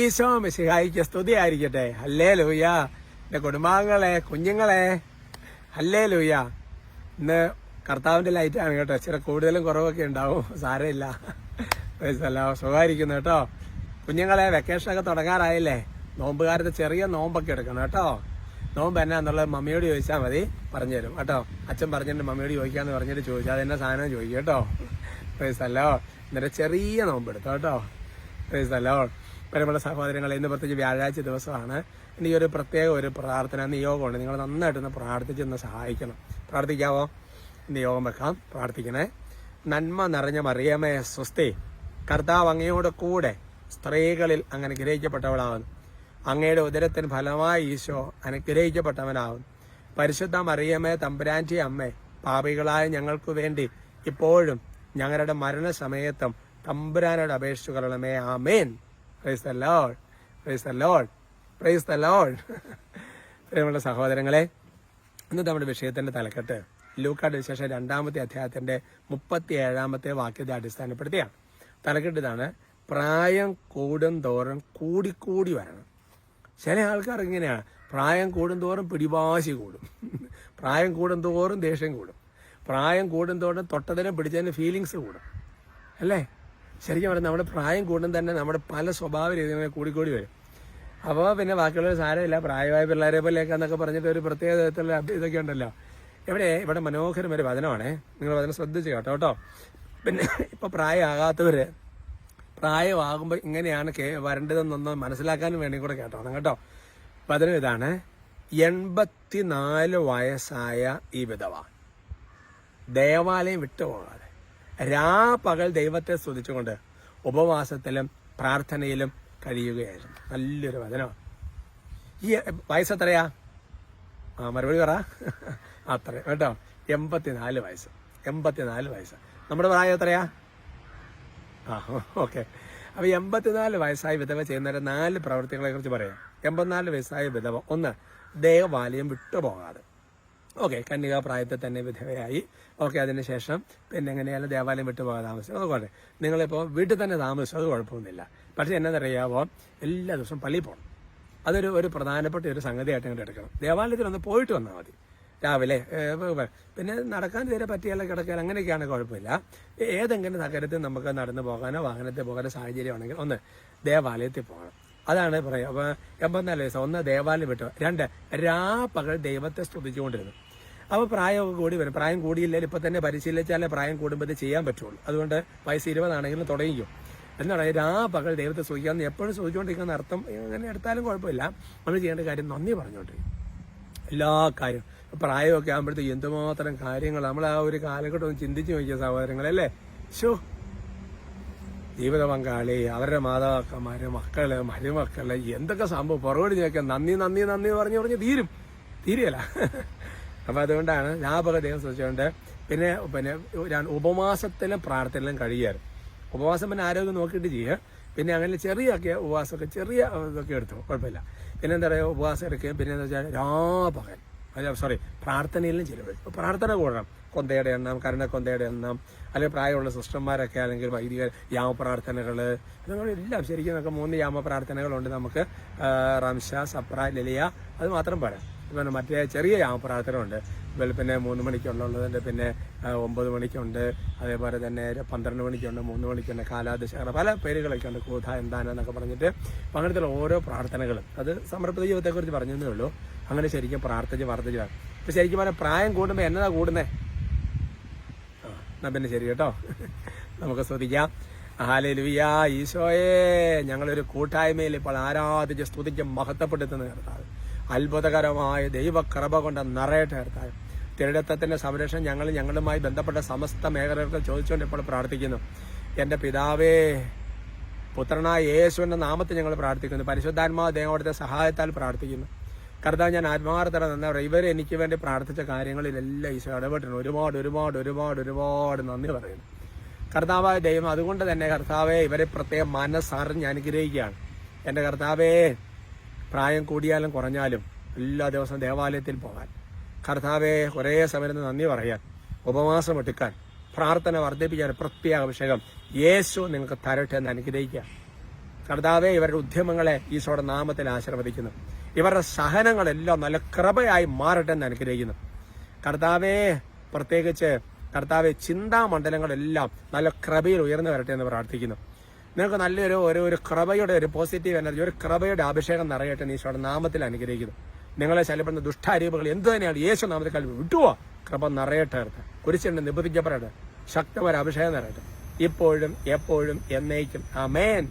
ഈശോ മിശിഹായിക്ക് സ്തുതി ആയിരിക്കട്ടെ ഹല്ലേ ലൂയ എന്റെ കുടുംബാംഗങ്ങളെ കുഞ്ഞുങ്ങളെ. ഹല്ലേ ലൂയ ഇന്ന് കർത്താവിന്റെ ലൈറ്റാണ് കേട്ടോ. ഇച്ചിരി കൂടുതലും കുറവൊക്കെ ഉണ്ടാവും. സാരമില്ല. അല്ല സുഖമായിരിക്കുന്നു കേട്ടോ. കുഞ്ഞുങ്ങളെ വെക്കേഷനൊക്കെ തുടങ്ങാറായില്ലേ? നോമ്പുകാരത്ത് ചെറിയ നോമ്പൊക്കെ എടുക്കണം കേട്ടോ. നോമ്പ് എന്നാന്നുള്ളത് മമ്മിയോട് ചോദിച്ചാൽ മതി. പറഞ്ഞു തരും കേട്ടോ. അച്ഛൻ പറഞ്ഞിട്ട് മമ്മിയോട് ചോദിക്കാന്ന് പറഞ്ഞിട്ട് ചോദിച്ചാൽ അതെന്നെ സാധനം ചോദിക്കും കേട്ടോ. പൈസല്ലോ എന്നിട്ട് ചെറിയ നോമ്പ് എടുത്തോ കേട്ടോ. പ്രൈസല്ലോ പരമുള്ള സഹോദരങ്ങളെ ഇന്ന് പ്രത്യേകിച്ച് വ്യാഴാഴ്ച ദിവസമാണ്. ഇനി ഒരു പ്രത്യേക ഒരു പ്രാർത്ഥന നിയോഗമുണ്ട് നിങ്ങൾ നന്നായിട്ടൊന്ന് പ്രാർത്ഥിച്ചൊന്ന് സഹായിക്കണം. പ്രാർത്ഥിക്കാവോ? നിയോഗം വെക്കാം. പ്രാർത്ഥിക്കണേ. നന്മ നിറഞ്ഞ മറിയമേ സ്വസ്തി. കർത്താവ് അങ്ങയോട് കൂടെ സ്ത്രീകളിൽ അങ്ങനെ അനുഗ്രഹിക്കപ്പെട്ടവളാവുന്നു അങ്ങയുടെ ഉദരത്തിന് ഫലമായി ഈശോ അനുഗ്രഹിക്കപ്പെട്ടവനാവുന്നു പരിശുദ്ധ മറിയമേ തമ്പുരാന്റി അമ്മേ പാപികളായ ഞങ്ങൾക്ക് വേണ്ടി ഇപ്പോഴും ഞങ്ങളുടെ മരണസമയത്തും തമ്പുരാനോട് അപേക്ഷിച്ചു കൊള്ളണമേ. ആമേൻ. Praise the lord praise the lord praise the lord പ്രിയമുള്ള സഹോദരങ്ങളെ ഇന്ന് നമ്മുടെ വിഷയത്തിന്റെ തലക്കെട്ട് ലൂക്കാട് വിശേഷം രണ്ടാമത്തെ അധ്യായത്തിന്റെ മുപ്പത്തി ഏഴാമത്തെ വാക്യത്തെ അടിസ്ഥാനപ്പെടുത്തിയാണ്. തലക്കെട്ട് ഇതാണ് പ്രായം കൂടും തോറും കൂടിക്കൂടി വരണം. ചില ആൾക്കാർ ഇങ്ങനെയാണ് പ്രായം കൂടും തോറും പിടിവാശി കൂടും. പ്രായം കൂടും തോറും ദേഷ്യം കൂടും. പ്രായം കൂടും തോറും തൊട്ടതിനും പിടിച്ചതിന് ഫീലിങ്സ് കൂടും. അല്ലേ? ശരിക്കും പറഞ്ഞാൽ നമ്മുടെ പ്രായം കൂടും തന്നെ നമ്മുടെ പല സ്വഭാവ രീതികളെ കൂടിക്കൂടി വരും. അപ്പോൾ പിന്നെ ബാക്കിയുള്ളവർ സാരമില്ല. പ്രായമായ പിള്ളേരെ പോലെയൊക്കെ എന്നൊക്കെ പറഞ്ഞിട്ട് ഒരു പ്രത്യേക തരത്തിലുള്ള ഇതൊക്കെ ഉണ്ടല്ലോ. ഇവിടെ ഇവിടെ മനോഹരം ഒരു വചനമാണേ. നിങ്ങൾ വചനം ശ്രദ്ധിച്ച് കേട്ടോ കേട്ടോ. പിന്നെ ഇപ്പോൾ പ്രായമാകാത്തവർ പ്രായമാകുമ്പോൾ ഇങ്ങനെയാണ് വരേണ്ടതെന്നൊന്ന് മനസ്സിലാക്കാനും വേണ്ടി കൂടെ കേട്ടോണം കേട്ടോ. വചനം ഇതാണ്. എൺപത്തിനാല് വയസ്സായ ഈ വിധവ ദേവാലയം വിട്ടുപോകാതെ രാപകൽ ദൈവത്തെ സ്തുതിച്ചുകൊണ്ട് ഉപവാസത്തിലും പ്രാർത്ഥനയിലും കഴിയുകയായിരുന്നു. നല്ലൊരു വചനമാണ്. ഈ വയസ്സ് എത്രയാ? ആ മറുപടി പറ. അത്ര കേട്ടോ? എൺപത്തിനാല് വയസ്സ്. എൺപത്തിനാല് വയസ്സ്. നമ്മുടെ പ്രായം എത്രയാ? ആ ഓക്കെ. അപ്പൊ എൺപത്തിനാല് വയസ്സായ വിധവ ചെയ്യുന്ന നാല് പ്രവർത്തികളെ കുറിച്ച് പറയാം. എൺപത്തിനാല് വയസ്സായ വിധവ. ഒന്ന് ദേവാലയം വിട്ടുപോകാതെ. ഓക്കെ കന്യകാ പ്രായത്തെ തന്നെ വിധവയായി. ഓക്കെ അതിനുശേഷം പിന്നെ എങ്ങനെയാലും ദേവാലയം വിട്ടു പോകാൻ താമസിച്ചു അതുകൊണ്ട് നിങ്ങളിപ്പോൾ വീട്ടിൽ തന്നെ താമസിച്ചു അത് കുഴപ്പമൊന്നുമില്ല. പക്ഷെ എന്നതറിയാവോ എല്ലാ ദിവസവും പള്ളിയിൽ പോകണം അതൊരു ഒരു പ്രധാനപ്പെട്ട ഒരു സംഗതിയായിട്ട് അങ്ങോട്ട് എടുക്കണം. ദേവാലയത്തിൽ ഒന്ന് പോയിട്ട് വന്നാൽ മതി. രാവിലെ പിന്നെ നടക്കാൻ തീരെ പറ്റിയാലോ കിടക്കാൻ അങ്ങനെയൊക്കെയാണ് കുഴപ്പമില്ല. ഏതെങ്കിലും നഗരത്തിൽ നമുക്ക് നടന്നു പോകാനോ വാഹനത്തിൽ പോകാനോ സാഹചര്യമാണെങ്കിൽ ഒന്ന് ദേവാലയത്തിൽ പോകണം. അതാണ് പറയുക അപ്പൊ എൺപത്തിനാല് വയസ്സ് ഒന്ന് ദേവാലയം വിട്ടു. രണ്ട് രാ പകൽ ദൈവത്തെ സ്തുതിച്ചുകൊണ്ടിരുന്നു. അപ്പോൾ പ്രായമൊക്കെ കൂടി വരും. പ്രായം കൂടിയില്ലെങ്കിൽ ഇപ്പൊ തന്നെ പരിശീലിച്ചാലേ പ്രായം കൂടുമ്പോൾ ചെയ്യാൻ പറ്റുള്ളൂ. അതുകൊണ്ട് വയസ്സ് ഇരുപതാണെങ്കിലും തുടങ്ങിക്കും. എന്താണ് രാപകൽ ദൈവത്തെ സ്തുതിക്കാന്ന് എപ്പോഴും സ്തുതിച്ചുകൊണ്ടിരിക്കുന്ന അർത്ഥം അങ്ങനെ എടുത്താലും കുഴപ്പമില്ല. നമ്മൾ ചെയ്യേണ്ട കാര്യം നന്ദി പറഞ്ഞുകൊണ്ടിരിക്കും എല്ലാ കാര്യം പ്രായമൊക്കെ ആകുമ്പോഴത്തേക്ക് എന്തുമാത്രം കാര്യങ്ങൾ. നമ്മൾ ആ ഒരു കാലഘട്ടം ഒന്ന് ചിന്തിച്ചു നോക്കിയ സഹോദരങ്ങളല്ലേ ഷോ ജീവിത പങ്കാളി അവരുടെ മാതാക്കന്മാര് മക്കൾ മരുമക്കൾ എന്തൊക്കെ സംഭവം? പുറകോട് ചോദിക്കാൻ നന്ദി നന്ദി നന്ദി പറഞ്ഞു പറഞ്ഞ് തീരും. തീരുകയല്ല. അപ്പൊ അതുകൊണ്ടാണ് ലാഭക ദൈവം ശ്രദ്ധിച്ചുകൊണ്ട് പിന്നെ പിന്നെ ഉപവാസത്തിലും പ്രാർത്ഥനയിലും കഴിയാറ്. ഉപവാസം പിന്നെ ആരോഗ്യം നോക്കിയിട്ട് ചെയ്യുക പിന്നെ അങ്ങനെ ചെറിയൊക്കെ ഉപവാസമൊക്കെ ചെറിയ ഇതൊക്കെ എടുത്തു. കുഴപ്പമില്ല. പിന്നെന്താ പറയുക? ഉപവാസം എടുക്കുകയും പിന്നെ എന്താ വെച്ചാൽ രാപകൽ അല്ല സോറി പ്രാർത്ഥനയിലും ചിലവഴിക്കും പ്രാർത്ഥന കൂടണം. കൊന്തയുടെ എണ്ണം കരുണക്കൊന്തയുടെ എണ്ണം അല്ലെങ്കിൽ പ്രായമുള്ള സിസ്റ്റർമാരൊക്കെ അല്ലെങ്കിൽ വൈദിക യാമപ്രാർത്ഥനകൾ എല്ലാം ശരിക്കും നമുക്ക് മൂന്ന് യാമപ്രാർത്ഥനകളുണ്ട് നമുക്ക്. റംഷ സപ്ര ലലിയ അത് മാത്രം പോരാ. പിന്നെ മറ്റേ ചെറിയ യാമപ്രാർത്ഥന ഉണ്ട് പിന്നെ മൂന്ന് മണിക്കുള്ളതുണ്ട് പിന്നെ ഒമ്പത് മണിക്കുണ്ട്. അതേപോലെ തന്നെ പന്ത്രണ്ട് മണിക്കുണ്ട് മൂന്ന് മണിക്കുണ്ട് കാലാദശ പല പേരുകളൊക്കെ ഉണ്ട്. കൂത എന്താണെന്നൊക്കെ പറഞ്ഞിട്ട് അങ്ങനത്തെ ഓരോ പ്രാർത്ഥനകളും. അത് സമർപ്പിത ജീവിതത്തെക്കുറിച്ച് പറഞ്ഞതേ ഉള്ളൂ. അങ്ങനെ ശരിക്കും പ്രാർത്ഥിച്ച് വർദ്ധിച്ച് വേണം ഇപ്പൊ ശരിക്കും പറഞ്ഞാൽ പ്രായം കൂടുമ്പോൾ എന്നതാ കൂടുന്നേ? ആ, എന്നാ പിന്നെ ശരി കേട്ടോ. നമുക്ക് ശ്രദ്ധിക്കാം ഹാലലുയ്യ ഈശോയെ. ഞങ്ങളൊരു കൂട്ടായ്മയിൽ ഇപ്പോൾ ആരാധിച്ച് സ്തുതിച്ച് മഹത്വപ്പെടുത്തുന്ന കർത്താവ്. അത്ഭുതകരമായ ദൈവകൃപ കൊണ്ട് നിറയട്ടെ കർത്താവ്. തിരുടത്തത്തിന്റെ സംരക്ഷണം ഞങ്ങൾ ഞങ്ങളുമായി ബന്ധപ്പെട്ട സമസ്ത മേഖലകൾക്ക് ചോദിച്ചുകൊണ്ട് ഇപ്പോൾ പ്രാർത്ഥിക്കുന്നു. എന്റെ പിതാവേ പുത്രനായ യേശുവിന്റെ നാമത്തിൽ ഞങ്ങൾ പ്രാർത്ഥിക്കുന്നു. പരിശുദ്ധാത്മാവ് ദൈവത്തിന്റെ സഹായത്താൽ പ്രാർത്ഥിക്കുന്നു. കർത്താവ് ഞാൻ ആത്മാർത്ഥത എന്താ പറയുക ഇവർ എനിക്ക് വേണ്ടി പ്രാർത്ഥിച്ച കാര്യങ്ങളിലെല്ലാം ഈശോ ഇടപെട്ടു ഒരുപാട് ഒരുപാട് ഒരുപാട് ഒരുപാട് നന്ദി പറയുന്നു. കർത്താവായ ദൈവം അതുകൊണ്ട് തന്നെ കർത്താവെ ഇവരെ പ്രത്യേകം മനസ്സറിഞ്ഞ് അനുഗ്രഹിക്കുകയാണ്. എന്റെ കർത്താവേ പ്രായം കൂടിയാലും കുറഞ്ഞാലും എല്ലാ ദിവസവും ദേവാലയത്തിൽ പോകാൻ. കർത്താവെ ഒരേ സമരം നന്ദി പറയാൻ ഉപവാസം എടുക്കാൻ പ്രാർത്ഥന വർദ്ധിപ്പിക്കാൻ പ്രത്യേക അഭിഷേകം യേശു നിങ്ങൾക്ക് തരട്ടെ എന്ന് അനുഗ്രഹിക്കുക. കർത്താവെ ഇവരുടെ ഉദ്യമങ്ങളെ ഈശോയുടെ നാമത്തിൽ ആശീർവദിക്കുന്നു. ഇവരുടെ സഹനങ്ങളെല്ലാം നല്ല കൃപയായി മാറട്ടെ എന്ന് അനുഗ്രഹിക്കുന്നു. കർത്താവെ പ്രത്യേകിച്ച് കർത്താവെ ചിന്താമണ്ഡലങ്ങളെല്ലാം നല്ല കൃപയിൽ ഉയർന്നു വരട്ടെ എന്ന് പ്രാർത്ഥിക്കുന്നു. നിങ്ങൾക്ക് നല്ലൊരു ഒരു ഒരു കൃപയുടെ ഒരു പോസിറ്റീവ് എനർജി ഒരു കൃപയുടെ അഭിഷേകം നിറയട്ടെ ഈശോയുടെ നാമത്തിൽ അനുഗ്രഹിക്കുന്നു. നിങ്ങളെ ശല്യപ്പെടുന്ന ദുഷ്ടാരൂപകൾ എന്ത് തന്നെയാണ് യേശു നാമത്തിൽ കഴിവ് വിട്ടുവോ കൃപ നിറയട്ടെ അടുത്ത് കുരിശിന്റെ നിബന്ധിക്കപ്പെടട്ടെ. ശക്തമായ അഭിഷേകം നിറയട്ടെ. ഇപ്പോഴും എപ്പോഴും എന്നേക്കും. അമേൻ